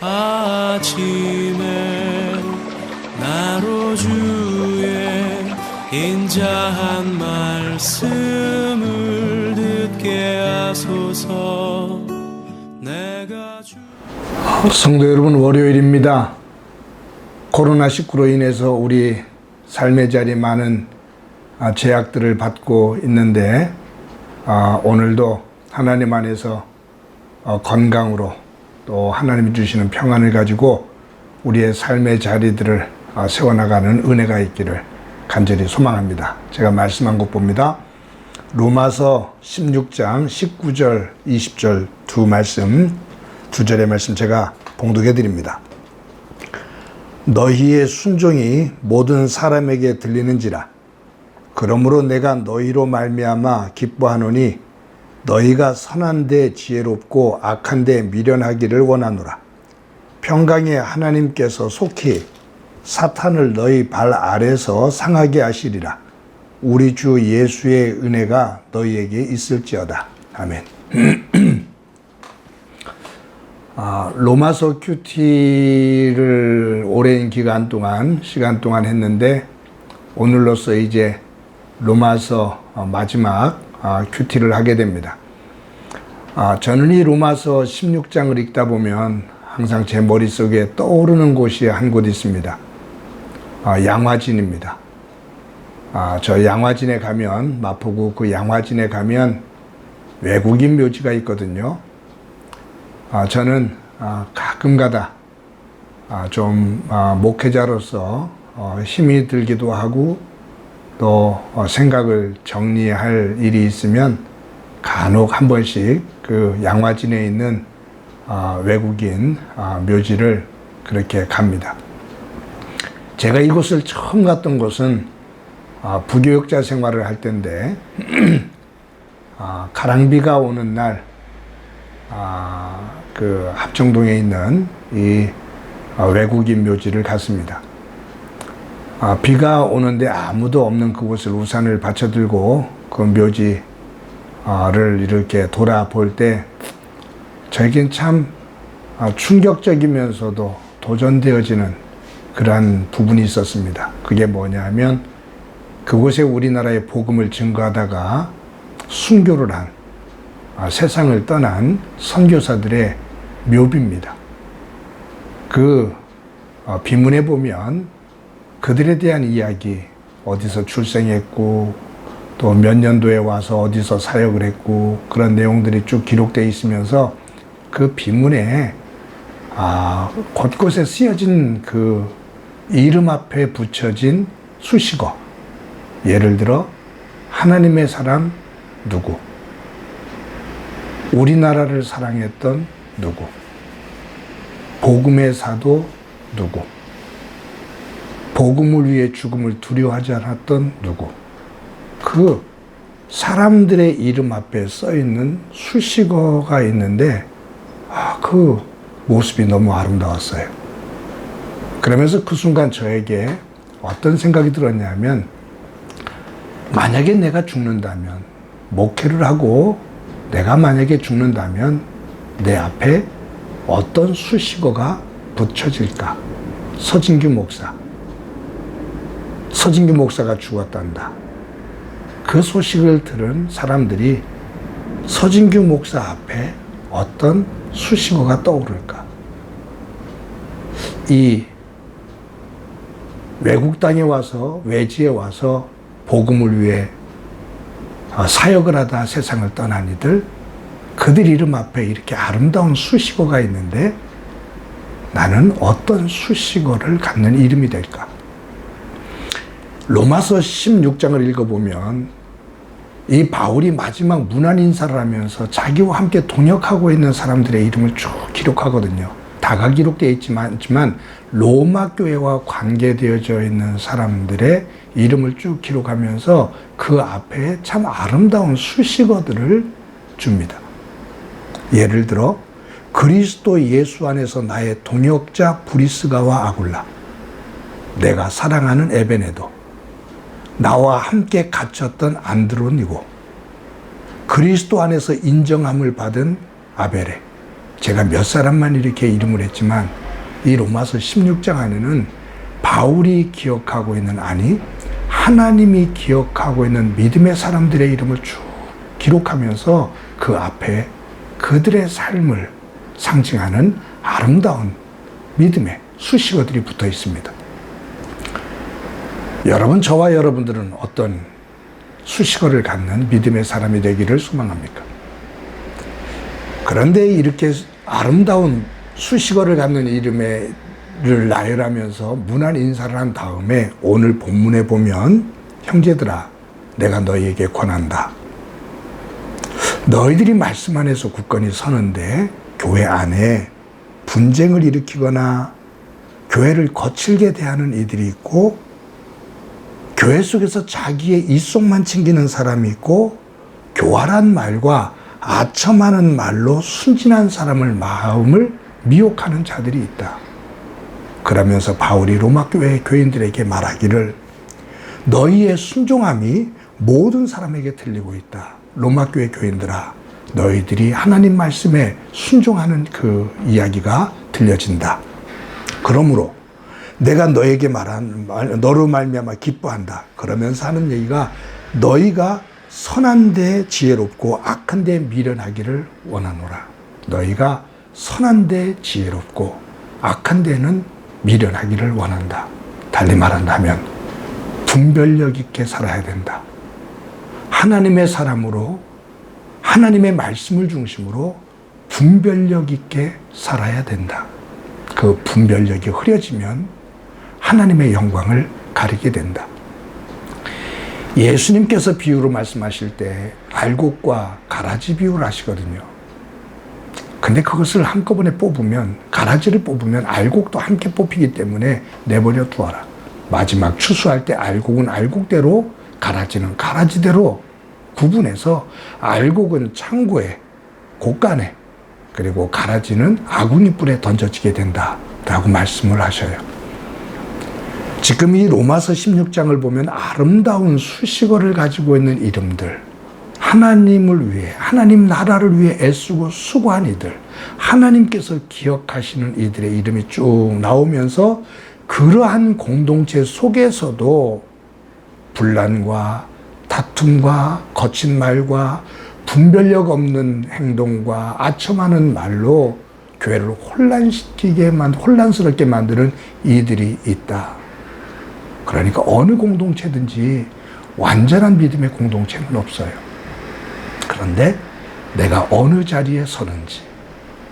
아침에 나로 주의 인자한 말씀을 듣게 하소서 내가 주 성도 여러분 월요일입니다. 코로나19로 인해서 우리 삶의 자리에 많은 아, 제약들을 받고 있는데 아, 오늘도 하나님 안에서 어, 건강으로 또 하나님이 주시는 평안을 가지고 우리의 삶의 자리들을 아, 세워나가는 은혜가 있기를 간절히 소망합니다. 제가 말씀한 것 봅니다. 로마서 16장 19절, 20절 두 말씀, 두 절의 말씀 제가 봉독해 드립니다. 너희의 순종이 모든 사람에게 들리는지라. 그러므로 내가 너희로 말미암아 기뻐하노니 너희가 선한 데 지혜롭고 악한 데 미련하기를 원하노라. 평강의 하나님께서 속히 사탄을 너희 발 아래서 상하게 하시리라. 우리 주 예수의 은혜가 너희에게 있을지어다. 아멘. 아, 로마서 큐티를 오랜 기간 동안, 시간 동안 했는데, 오늘로서 이제 로마서 어, 마지막 아, 큐티를 하게 됩니다. 아, 저는 이 로마서 16장을 읽다 보면 항상 제 머릿속에 떠오르는 곳이 한 곳 있습니다. 아, 양화진입니다. 아, 저 양화진에 가면, 마포구 그 양화진에 가면 외국인 묘지가 있거든요. 아, 저는 아, 가끔가다 아, 좀 아, 목회자로서 어, 힘이 들기도 하고 또 어, 생각을 정리할 일이 있으면 간혹 한 번씩 그 양화진에 있는 아, 외국인 아, 묘지를 그렇게 갑니다. 제가 이곳을 처음 갔던 곳은 아, 부교육자 생활을 할 때인데 아, 가랑비가 오는 날 아, 그 합정동에 있는 이 어, 외국인 묘지를 갔습니다. 아, 비가 오는데 아무도 없는 그곳을 우산을 받쳐들고 그 묘지를 이렇게 돌아볼 때 저에겐 참 아, 충격적이면서도 도전되어지는 그러한 부분이 있었습니다. 그게 뭐냐면 그곳에 우리나라의 복음을 증거하다가 순교를 한 아, 세상을 떠난 선교사들의 묘비입니다. 그 어, 비문에 보면 그들에 대한 이야기, 어디서 출생했고, 또 몇 년도에 와서 어디서 사역을 했고, 그런 내용들이 쭉 기록되어 있으면서 그 비문에 아, 곳곳에 쓰여진 그 이름 앞에 붙여진 수식어. 예를 들어, 하나님의 사람 누구? 우리나라를 사랑했던 누구? 복음의 사도 누구? 복음을 위해 죽음을 두려워하지 않았던 누구? 그 사람들의 이름 앞에 써 있는 수식어가 있는데, 아, 그 모습이 너무 아름다웠어요. 그러면서 그 순간 저에게 어떤 생각이 들었냐면, 만약에 내가 죽는다면, 목회를 하고 내가 만약에 죽는다면 내 앞에 어떤 수식어가 붙여질까? 서진규 목사. 서진규 목사가 죽었단다. 그 소식을 들은 사람들이 서진규 목사 앞에 어떤 수식어가 떠오를까? 이 외국 땅에 와서 외지에 와서 복음을 위해 어, 사역을 하다 세상을 떠난 이들, 그들 이름 앞에 이렇게 아름다운 수식어가 있는데 나는 어떤 수식어를 갖는 이름이 될까? 로마서 16장을 읽어보면 이 바울이 마지막 문안 인사를 하면서 자기와 함께 동역하고 있는 사람들의 이름을 쭉 기록하거든요. 다가 기록되어 있지만, 로마 교회와 관계되어져 있는 사람들의 이름을 쭉 기록하면서 그 앞에 참 아름다운 수식어들을 줍니다. 예를 들어 그리스도 예수 안에서 나의 동역자 브리스가와 아굴라 내가 사랑하는 에베네도 나와 함께 갇혔던 안드론이고 그리스도 안에서 인정함을 받은 아벨레 제가 몇 사람만 이렇게 이름을 했지만 이 로마서 16장 안에는 바울이 기억하고 있는 아니 하나님이 기억하고 있는 믿음의 사람들의 이름을 쭉 기록하면서 그 앞에 그들의 삶을 상징하는 아름다운 믿음의 수식어들이 붙어 있습니다. 여러분, 저와 여러분들은 어떤 수식어를 갖는 믿음의 사람이 되기를 소망합니까? 그런데 이렇게 아름다운 수식어를 갖는 이름을 나열하면서 문안 인사를 한 다음에 오늘 본문에 보면 형제들아 내가 너희에게 권한다. 너희들이 말씀 안에서 굳건히 서는데 교회 안에 분쟁을 일으키거나 교회를 거칠게 대하는 이들이 있고 교회 속에서 자기의 이속만 챙기는 사람이 있고 교활한 말과 아첨하는 말로 순진한 사람을 마음을 미혹하는 자들이 있다. 그러면서 바울이 로마 교회 교인들에게 말하기를 너희의 순종함이 모든 사람에게 들리고 있다. 로마 교회 교인들아, 너희들이 하나님 말씀에 순종하는 그 이야기가 들려진다. 그러므로 내가 너에게 말한 말, 너로 말미암아 기뻐한다. 그러면서 하는 얘기가 너희가 선한 데 지혜롭고 악한 데 미련하기를 원하노라. 너희가 선한 데 지혜롭고 악한 데는 미련하기를 원한다. 달리 말한다면 분별력 있게 살아야 된다. 하나님의 사람으로 하나님의 말씀을 중심으로 분별력 있게 살아야 된다. 그 분별력이 흐려지면 하나님의 영광을 가리게 된다. 예수님께서 비유로 말씀하실 때 알곡과 가라지 비유를 하시거든요. 근데 그것을 한꺼번에 뽑으면 가라지를 뽑으면 알곡도 함께 뽑히기 때문에 내버려 두어라. 마지막 추수할 때 알곡은 알곡대로 가라지는 가라지대로 구분해서 알곡은 창고에 곳간에 그리고 가라지는 아궁이 뿔에 던져지게 된다라고 말씀을 하셔요. 지금 이 로마서 16장을 보면 아름다운 수식어를 가지고 있는 이름들, 하나님을 위해, 하나님 나라를 위해 애쓰고 수고한 이들, 하나님께서 기억하시는 이들의 이름이 쭉 나오면서 그러한 공동체 속에서도 분란과 다툼과 거친 말과 분별력 없는 행동과 아첨하는 말로 교회를 혼란시키게만 혼란스럽게 만드는 이들이 있다. 그러니까 어느 공동체든지 완전한 믿음의 공동체는 없어요. 그런데 내가 어느 자리에 서는지,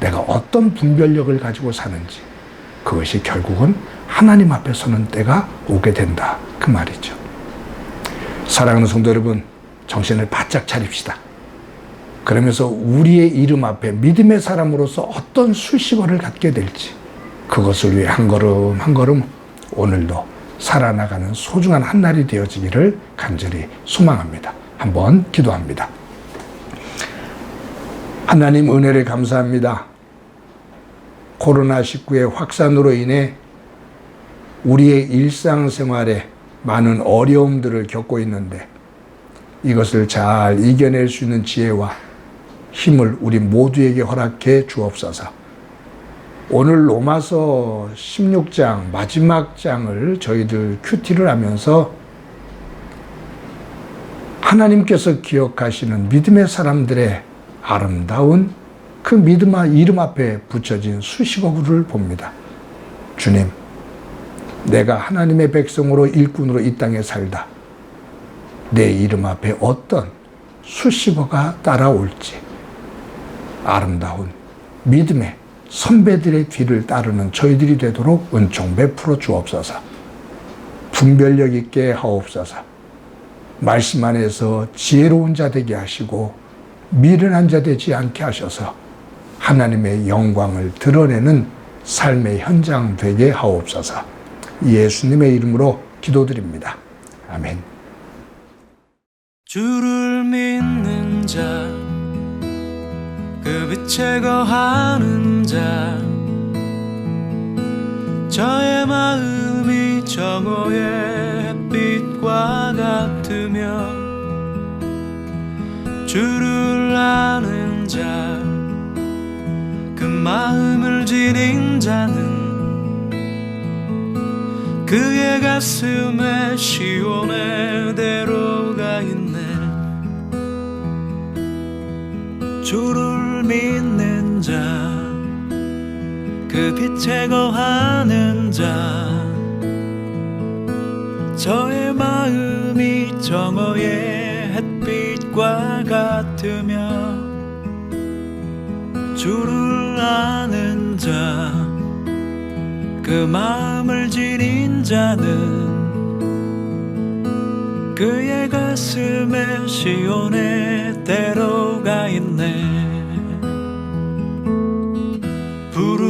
내가 어떤 분별력을 가지고 사는지, 그것이 결국은 하나님 앞에 서는 때가 오게 된다. 그 말이죠. 사랑하는 성도 여러분, 정신을 바짝 차립시다. 그러면서 우리의 이름 앞에 믿음의 사람으로서 어떤 수식어를 갖게 될지, 그것을 위해 한 걸음 한 걸음 오늘도 살아나가는 소중한 한 날이 되어지기를 간절히 소망합니다. 한번 기도합니다. 하나님 은혜를 감사합니다. 코로나19의 확산으로 인해 우리의 일상생활에 많은 어려움들을 겪고 있는데 이것을 잘 이겨낼 수 있는 지혜와 힘을 우리 모두에게 허락해 주옵소서. 오늘 로마서 16장 마지막 장을 저희들 큐티를 하면서 하나님께서 기억하시는 믿음의 사람들의 아름다운 그 믿음 이름 앞에 붙여진 수식어구를 봅니다. 주님, 내가 하나님의 백성으로 일꾼으로 이 땅에 살다. 내 이름 앞에 어떤 수식어가 따라올지 아름다운 믿음의 선배들의 뒤를 따르는 저희들이 되도록 은총 베풀어 주옵소서. 분별력 있게 하옵소서. 말씀 안에서 지혜로운 자 되게 하시고 미련한 자 되지 않게 하셔서 하나님의 영광을 드러내는 삶의 현장 되게 하옵소서. 예수님의 이름으로 기도드립니다. 아멘. 주를 믿는 자, 그 빛에 거하는 자, 저의 마음이 정오의 햇빛과 같으며, 주를 아는 자, 그 마음을 지닌 자는 그의 가슴에 시온의 대로가 있네. 주를 빛에 거하는 자 저의 마음이 정오의 햇빛과 같으며 주를 아는 자 그 마음을 지닌 자는 그의 가슴에 시온의 대로가 있네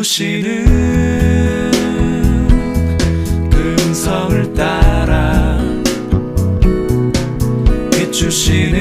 부르시는 그 음성을 따라 비추시는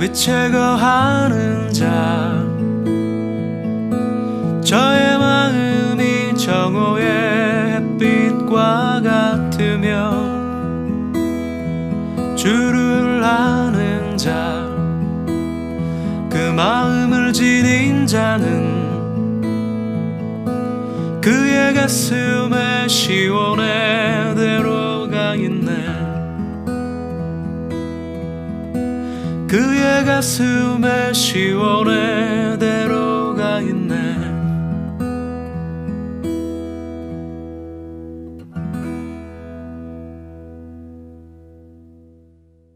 그 빛에 거하는 자 저의 마음이 정오의 햇빛과 같으며 주를 아는 자 그 마음을 지닌 자는 그의 가슴에 시온의 대로가 있네 가슴에 시온의